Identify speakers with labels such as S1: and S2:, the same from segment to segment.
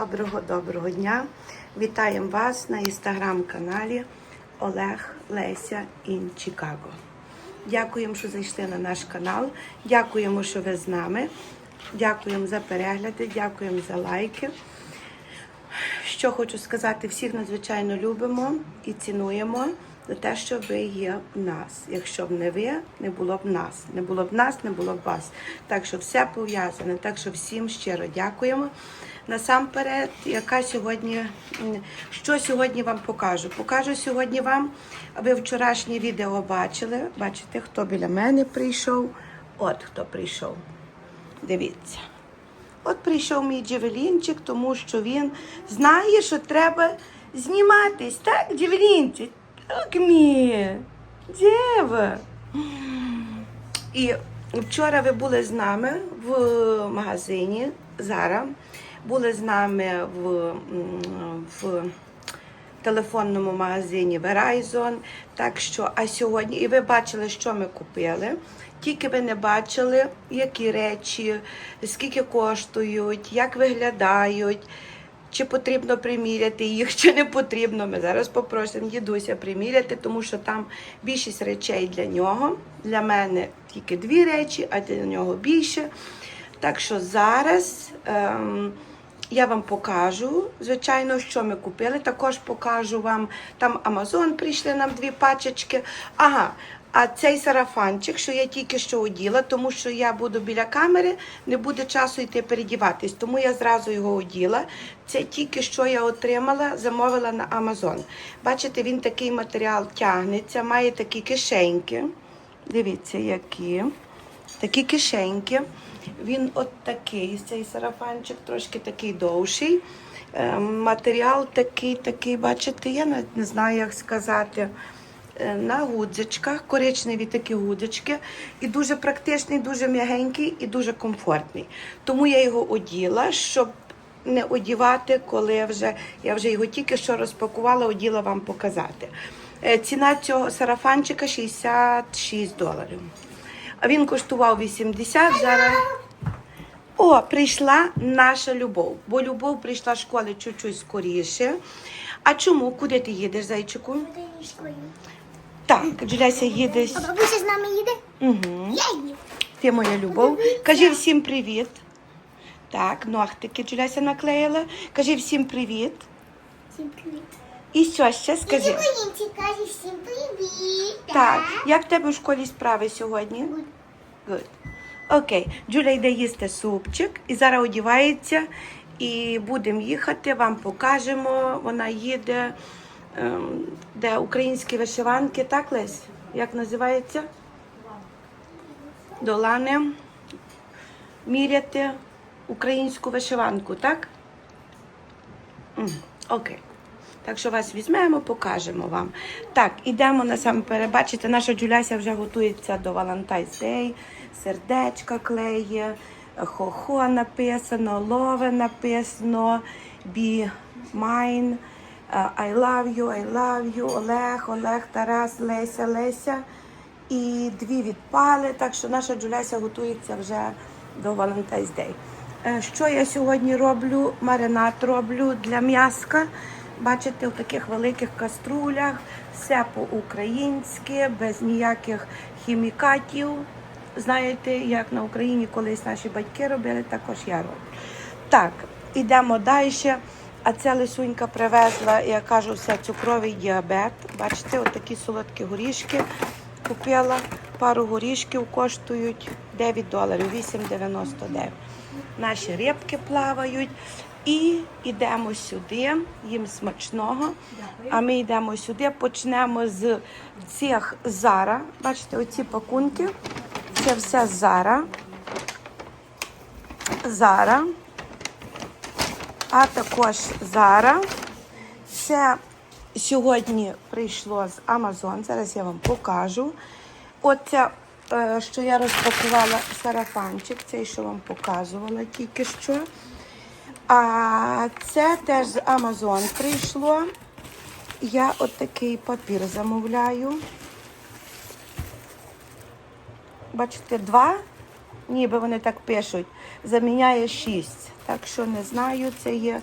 S1: доброго, доброго дня. Вітаємо вас на інстаграм-каналі Олег Леся Ін Чикаго. Дякуємо, що зайшли на наш канал. Дякуємо, що ви з нами. Дякуємо за перегляди, дякуємо за лайки. Що хочу сказати, всіх надзвичайно любимо і цінуємо за те, що ви є в нас. Якщо б не ви, не було б нас. Не було б нас, не було б вас. Так що все пов'язане. Так що всім щиро дякуємо. Насамперед, яка сьогодні, що сьогодні вам покажу? Покажу сьогодні вам, ви вчорашнє відео бачили. Бачите, хто біля мене прийшов? От хто прийшов. Дивіться. От прийшов мій Джевелінчик, тому що він знає, що треба зніматись. Так, Джевелінчик? Так, мій. Джева. І вчора ви були з нами в магазині Зара. Були з нами в, в телефонному магазині Verizon. Так що, а сьогодні, і ви бачили, що ми купили. Тільки ви не бачили, які речі, скільки коштують, як виглядають, чи потрібно приміряти їх, чи не потрібно. Ми зараз попросимо дідуся приміряти, тому що там більшість речей для нього. Для мене тільки дві речі, а для нього більше. Так що зараз. Ем, я вам покажу, звичайно, що ми купили. Також покажу вам там Амазон прийшли нам дві пачечки. Ага, а цей сарафанчик, що я тільки що оділа, тому що я буду біля камери, не буде часу йти передіватись. Тому я зразу його оділа. Це тільки що я отримала, замовила на Амазон. Бачите, він такий матеріал тягнеться, має такі кишеньки. Дивіться, які. Такі кишеньки. Він от такий, цей сарафанчик, трошки такий довший. Е, Матеріал такий, такий, бачите, я навіть не знаю, як сказати. Е, На гудзичках, коричневі такі гудзички. І дуже практичний, дуже м'ягенький і дуже комфортний. Тому я його оділа, щоб не одівати, коли вже я вже його тільки що розпакувала, оділа вам показати. Е, Ціна цього сарафанчика 66 доларів. А він коштував 80, зараз. О, прийшла наша любов. Бо любов прийшла з школи чуть-чуть скоріше. А чому? Куди ти їдеш, зайчику? Так, Джуляся їде.
S2: А бабуся з нами їде?
S1: Угу.
S2: Я їду.
S1: Ти моя любов. Кажи всім привіт. Так, ногтики Джуляся наклеїла. Кажи всім привіт.
S2: Всім привіт.
S1: І що ще скажи?
S2: Діді Воїнці каже всім привіт.
S1: Так, як в тебе в школі справи сьогодні? Good. Окей, Джуля йде їсти супчик і зараз одівається. І будемо їхати, вам покажемо. Вона їде, ем, де українські вишиванки, так, Лесь? Як називається? До Лани. Міряти українську вишиванку, так? Окей. Так що вас візьмемо, покажемо вам. Так, ідемо насамперед. Бачите, наша Джуляся вже готується до Valentine's Day. Сердечка клеє, хо-хо написано, лове написано, be mine, е, I love you, I love you, Олег, Олег, Тарас, Леся, Леся. І дві відпали, так що наша Джуляся готується вже до Valentine's Day. Е, Що я сьогодні роблю? Маринад роблю для м'яска. Бачите, в таких великих каструлях, все по-українськи, без ніяких хімікатів. Знаєте, як на Україні колись наші батьки робили, також я роблю. Так, ідемо далі. А ця лисунька привезла, я кажу, все цукровий діабет. Бачите, отакі солодкі горішки. Купила пару горішків, коштують 9 доларів, 8,99. Наші рибки плавають. І йдемо сюди, їм смачного. А ми йдемо сюди, почнемо з цих зара. Бачите, оці пакунки. Це все зара. Зара. А також Зара. Це сьогодні прийшло з Amazon. Зараз я вам покажу. Оце, що я розпакувала сарафанчик, цей, що вам показувала тільки що. А це теж з Amazon прийшло. Я от такий папір замовляю. Бачите, два, ніби вони так пишуть, заміняє шість. Так що не знаю, це є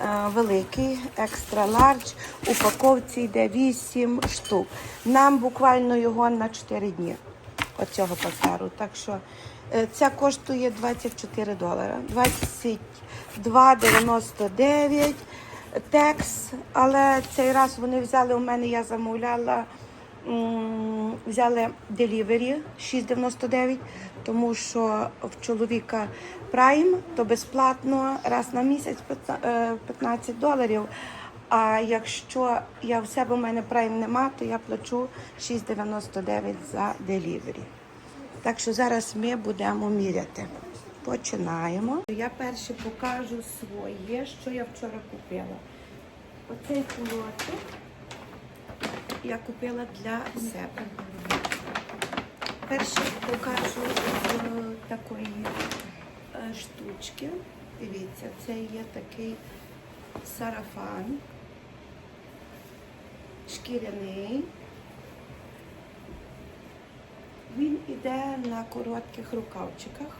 S1: е, великий, екстра лардж. Упаковці йде 8 штук. Нам буквально його на 4 дні оцього пасару. Так що е, ця коштує 24 долара. 22,99 текс, але цей раз вони взяли у мене, я замовляла, взяли Delivery 6,99, тому що в чоловіка Prime, то безплатно раз на місяць е, 15 доларів. А якщо я в себе у мене Prime нема, то я плачу 6,99 за Delivery. Так що зараз ми будемо міряти. Починаємо. Я перше покажу своє, що я вчора купила. Оцей кулочок я купила для себе. Перше покажу з такої е, штучки. Дивіться, це є такий сарафан. Шкіряний. Він іде на коротких рукавчиках.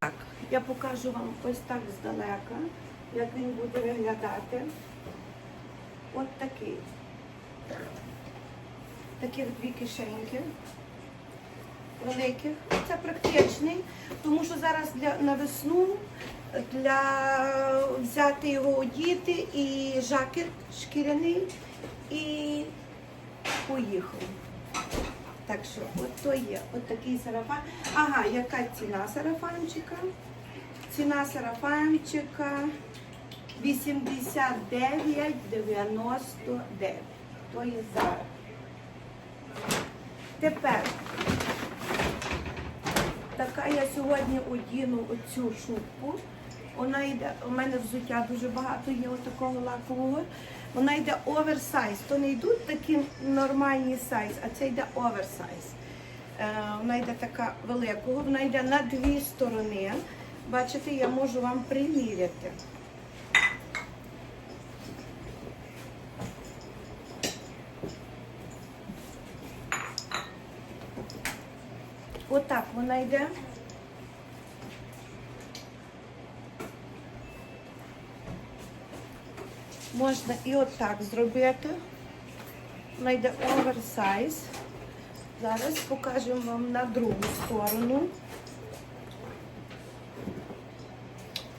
S1: Так, я покажу вам ось так здалека, як він буде виглядати. От такий. Таких дві кишеньки великих. Це практичний, тому що зараз для, на весну для взяти його одіти і жакет шкіряний і поїхав. Так що, от то є, от такий сарафан. Ага, яка ціна сарафанчика? Ціна сарафанчика 89,99. То є зараз. Тепер, така я сьогодні одіну оцю шубку. Вона йде, у мене взуття дуже багато є такого лакового. Вона йде оверсайз. То не йдуть такі нормальні сайз, а це йде оверсайз. Е, вона йде така великого, вона йде на дві сторони. Бачите, я можу вам приміряти. Отак вона йде. Можна і отак зробити. Вона йде оверсайз. Зараз покажемо вам на другу сторону.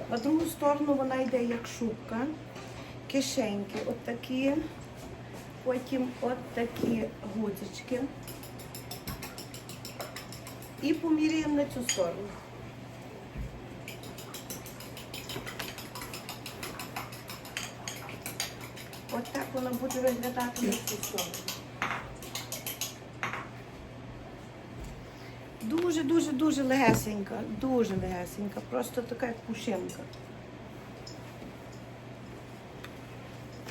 S1: На другу сторону вона йде як шубка. Кишеньки от такі. Потім от такі гудзички. І поміряємо на цю сторону. От так воно буде виглядати на цю сторону. Дуже, дуже, дуже легесенька, дуже легесенька, просто така як пушинка.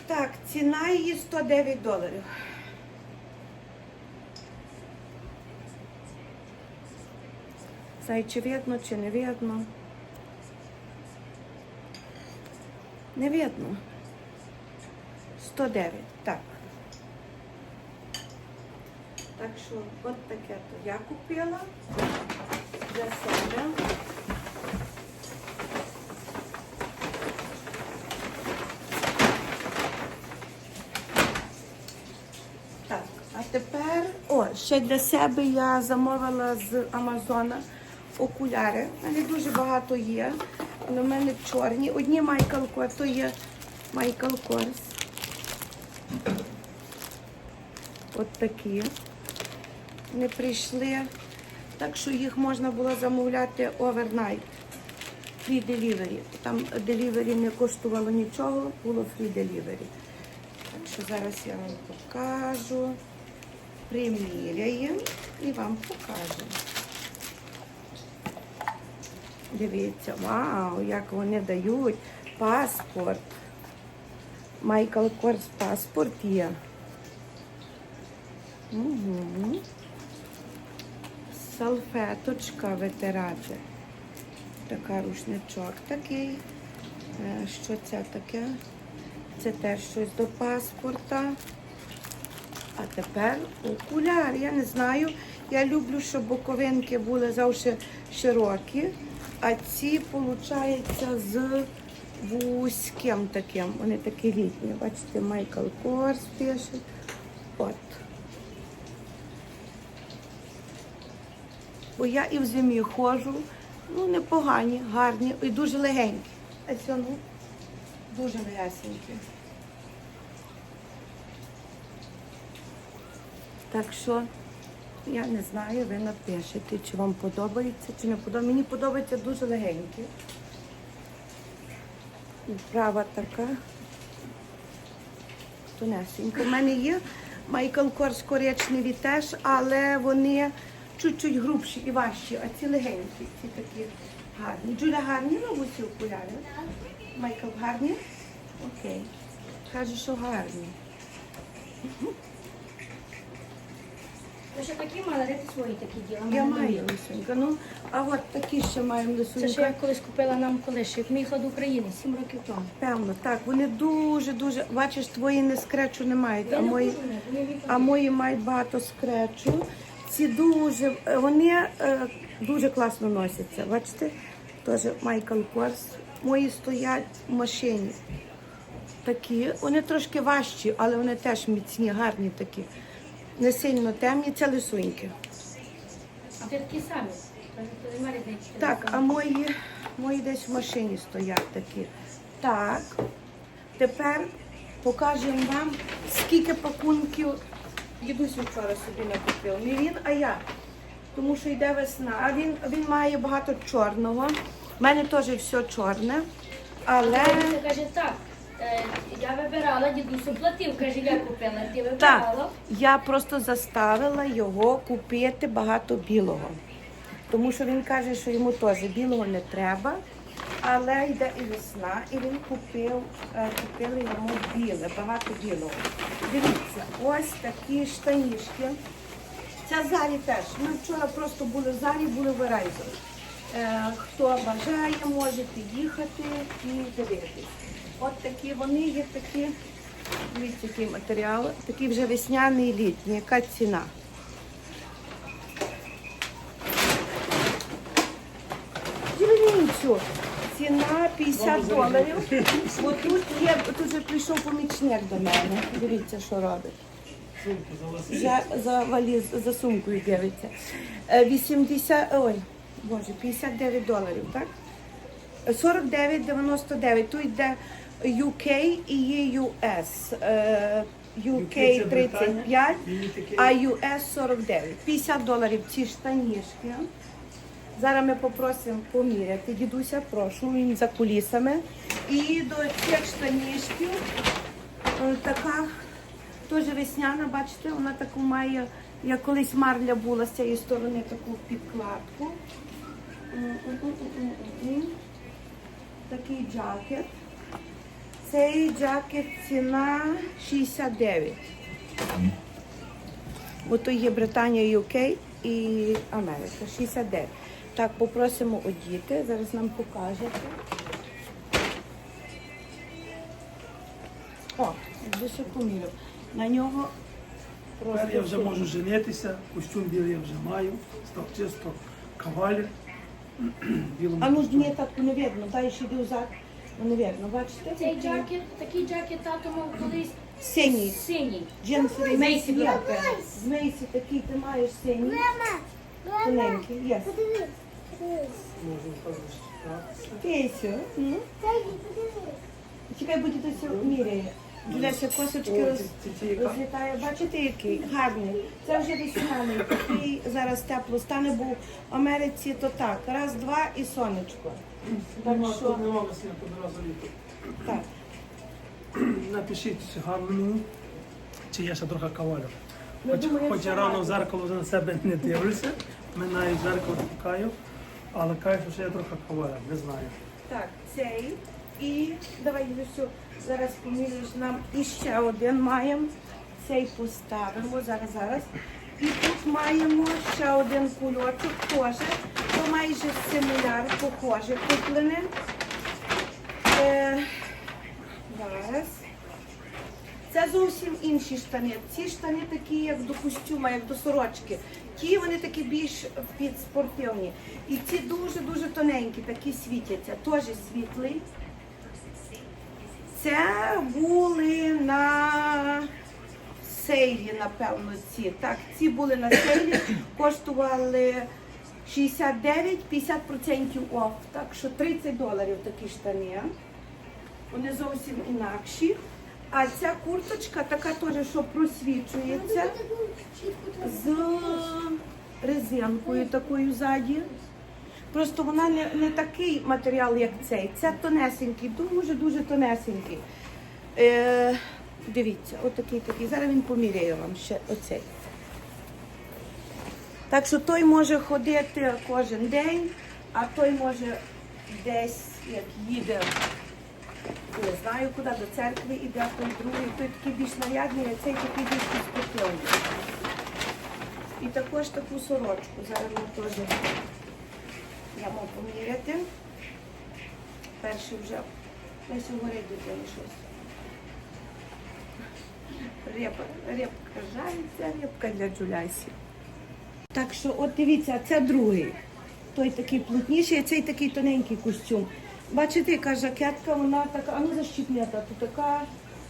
S1: Так, ціна її 109 доларів. Це чи видно, чи не видно? Не видно. 109, так. Так що от таке то я купила для себе. Так, а тепер, о, ще для себе я замовила з Амазона окуляри. У мене дуже багато є. Вони в мене чорні. Одні Майкл Корс, то є Майкл Корс. От такі. Не прийшли. Так що їх можна було замовляти overnight. Free delivery. Там delivery не коштувало нічого, було free delivery. Так що зараз я вам покажу. Приміряємо і вам покажу. Дивіться, вау, як вони дають паспорт. Майкл Корс паспорт є. Угу. Салфеточка витирати. Така рушничок такий. Е, Що це таке? Це теж щось до паспорта. А тепер окуляр. Я не знаю. Я люблю, щоб боковинки були завжди широкі. А ці, виходить, з вузьким таким. Вони такі літні. Бачите, Майкл Корс пише. От. Бо я і в зимі ходжу. Ну, непогані, гарні і дуже легенькі. А це ну, дуже легесенькі. Так що я не знаю, ви напишете, чи вам подобається, чи не подобається. Мені подобається дуже легенькі. Права така. Тонесенька. У мене є Майкл Корс коричневі теж, але вони чуть-чуть грубші і важчі, а ці легенькі, ці такі гарні. Джуля гарні на усі окуляри? Майкл гарні? Окей. Каже, що гарні.
S3: Ще такі мали, де ти свої такі діла?
S1: Я маю
S3: немає.
S1: лисунька. Ну, а от такі ще маємо
S3: Це ще я колись купила нам колись, як ми до України, 7 років тому.
S1: Певно, так. Вони дуже-дуже. Бачиш, твої не скречу не мають, а
S3: не
S1: мої,
S3: можу, ні, вони мені
S1: а мої мають багато скречу. Ці дуже, е, вони е, дуже класно носяться. Бачите? Теж Майкл Корс. Мої стоять в машині. Такі. Вони трошки важчі, але вони теж міцні, гарні такі. Не сильно темні, це лисуньки.
S3: А ти такі самі.
S1: Так, а мої, мої десь в машині стоять такі. Так. Тепер покажемо вам, скільки пакунків дідусь вчора собі накупив. Не він, а я. Тому що йде весна. А він, він має багато чорного. У мене теж все чорне. Але
S3: каже, так, я вибирала, дідусю платив, каже, я купила, ти
S1: так, я просто заставила його купити багато білого. Тому що він каже, що йому теж білого не треба. Але йде і весна, і він купив, е, купили йому біле, багато білого. Дивіться, ось такі штанішки. Це Зарі теж. Ми вчора просто були в Зарі, були в. Е, Хто бажає, можете їхати і дивитись. От такі вони є такі, дивіться, який матеріал, такий вже весняний літній. Яка ціна? Дивіться, ціна 50 доларів. Бо тут є, тут вже прийшов помічник до мене. Дивіться, що робить. За, за валіз, за сумкою дивиться. Е, 80, ой, боже, 59 доларів, так? 49,99. Тут йде UK і є US. UK 35, а US 49. 50 доларів ці штанішки. Зараз ми попросимо поміряти. Дідуся, прошу, він за кулісами. І до цих штанішків е, така теж весняна, бачите, вона таку має, як колись марля була з цієї сторони, таку підкладку. Такий джакет. Цей джакет ціна 69. Бо то є Британія, UK і Америка. 69. Так, попросимо одіти. Зараз нам покажете. О, дуже помірю. На нього просто.
S4: Тепер я вже можу женитися, костюм білий я вже маю, став чисто кавалер.
S1: А ну ні, так не видно, дай ще йди взад. Ну, Невірно, бачите?
S3: Цей
S1: Такий
S3: джакет, такий джакет тато мав колись
S1: Синій.
S3: синій.
S1: Джинсовий
S3: Мейсі
S1: Мейсі є. З Мейсі такий ти маєш синій.
S2: Мама, мама,
S1: Тоненький, є.
S2: подивись, подивись.
S1: Кейсю. м?
S2: Дай, подивись.
S1: Чекай, буде до міряє. Дивіться, косочки роз... розлітає. Бачите, який гарний. Це вже весняний. Такий зараз тепло стане, бо в Америці то так. Раз, два і сонечко. Так що, так.
S4: Напишіть мені, чи я ще трохи кавалер.
S1: Я
S4: Хоч, хоч я рано в зеркало вже на себе не дивлюся, ми навіть зеркало тікаю, але кажу, що я трохи кавалер, не знаю.
S1: Так, цей. І давай Люсю, зараз поміряєш нам іще один маємо. Цей поставимо зараз, зараз. І тут маємо ще один кульочок, теж. То майже симуляр, похоже, куплений. Е, зараз. Це зовсім інші штани. Ці штани такі, як до костюма, як до сорочки. Ті вони такі більш під спортивні. І ці дуже-дуже тоненькі, такі світяться. Теж світлий. Це були на сейлі, напевно, ці. Так, ці були на сейлі, коштували 69, 50% оф. Так що 30 доларів такі штани. Вони зовсім інакші. А ця курточка така теж, що просвічується з резинкою такою ззаді. Просто вона не, не такий матеріал, як цей. Це тонесенький, дуже-дуже тонесенький. Е, дивіться, отакий такий. Зараз він поміряє вам ще оцей. Так що той може ходити кожен день, а той може десь, як їде, не знаю куди, до церкви іде, той другий, той такий більш нарядний, а цей такий більш спортивний. І також таку сорочку. Зараз ми теж дамо поміряти. Перший вже десь горить дитини щось. Репа, репка жариться, репка для Джулясі. Так що, от дивіться, це другий. Той такий плотніший, а цей такий тоненький костюм. Бачите, яка жакетка, вона така, а ну защіпнята, то така.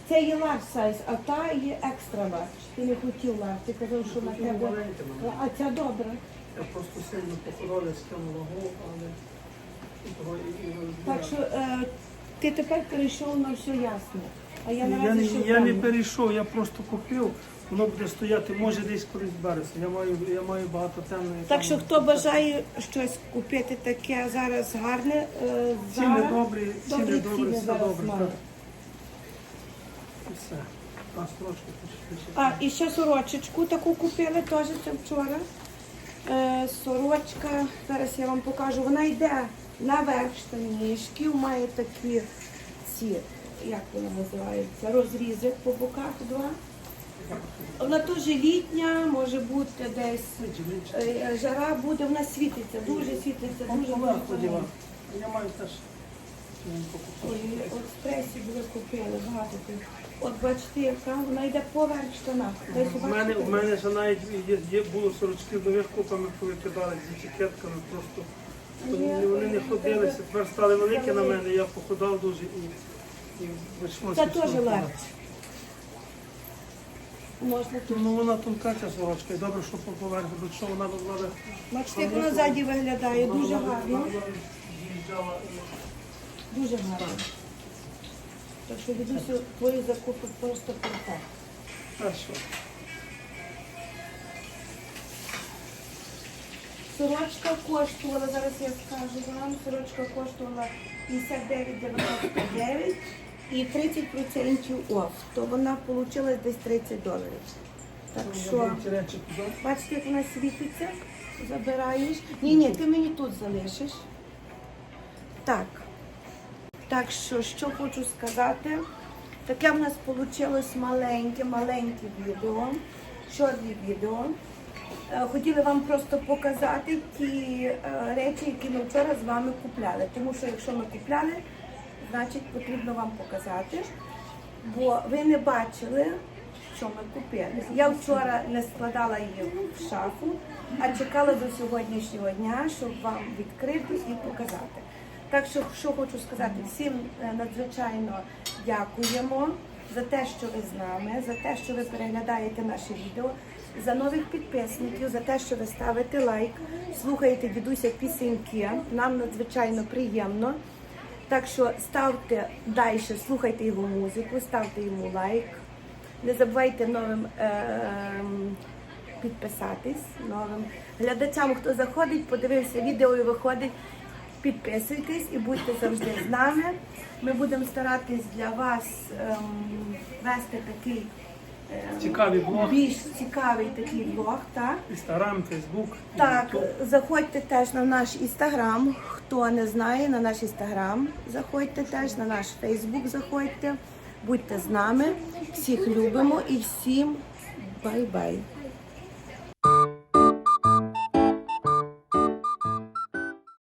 S1: Це є large size, а та є екстра large. Ти не хотів large, ти казав, що на тебе. А ця добра.
S4: Я просто сильно я скинув вагу, але того і,
S1: Так що е, ти тепер перейшов на все ясне. А я
S4: я,
S1: наразі
S4: не,
S1: ще
S4: я не перейшов, я просто купив. Воно буде стояти, може десь колись береться. Я маю, я маю багато темної.
S1: Так що хто бажає щось купити таке зараз гарне, е,
S4: Ціни
S1: зараз
S4: добрі, ціни
S1: добрі
S4: добрі,
S1: ціни
S4: все
S1: зараз
S4: добре. так. І все. А строчка пишіть.
S1: А, і ще сорочечку таку купили теж це вчора. Е, сорочка, зараз я вам покажу, вона йде наверх штанішків, має такі ці, як вона називається, розрізи по боках два. Вона теж літня, може бути десь е, жара буде, вона світиться, дуже світиться, дуже
S4: дуже. Я маю теж.
S1: Пресі були купили багато тих. От бачите, яка вона йде поверх штана. Десь
S4: У мене,
S1: бачите?
S4: у мене ще навіть є, є було сорочки нових купами повикидали з етикетками просто. то
S1: Ні,
S4: Вони не ходилися, тепер стали великі на мене, я похудав дуже і, і вийшлося.
S1: Це теж легше. Можна тут.
S4: Ну вона тонка ця сорочка, і добре, що по поверху, бо що вона вона
S1: Бачите, як вона ззаді виглядає. Дуже гарно.
S4: З'їжджала і
S1: Дуже гарно. Так що дідусю, твої закупи просто перфект.
S4: що?
S1: Сорочка коштувала, зараз я скажу вам, сорочка коштувала 59,99 і 30% оф. То вона отримала десь 30 доларів. Так що,
S4: речі туди.
S1: бачите, як вона світиться, забираєш. Ні, ні, ти мені тут залишиш. Так. Так що, що хочу сказати. Таке в нас вийшло маленьке, маленьке відео, чорне відео. Е, Хотіли вам просто показати ті е, речі, які ми вчора з вами купляли. Тому що якщо ми купляли, значить потрібно вам показати. Бо ви не бачили, що ми купили. Я вчора не складала її в шафу, а чекала до сьогоднішнього дня, щоб вам відкрити і показати. Так що, що хочу сказати, всім е, надзвичайно дякуємо за те, що ви з нами, за те, що ви переглядаєте наші відео, за нових підписників, за те, що ви ставите лайк, слухаєте дідуся пісеньки. Нам надзвичайно приємно. Так що ставте далі, слухайте його музику, ставте йому лайк. Не забувайте новим ем, підписатись, новим глядачам, хто заходить, подивився відео і виходить. Підписуйтесь і будьте завжди з нами. Ми будемо старатись для вас ем, вести такий ем,
S4: Цікавий блог.
S1: більш цікавий такий блог, так?
S4: Інстаграм, Фейсбук.
S1: Так, заходьте теж на наш інстаграм. Хто не знає, на наш інстаграм заходьте теж, на наш Фейсбук заходьте. Будьте з нами. Всіх любимо і всім бай-бай.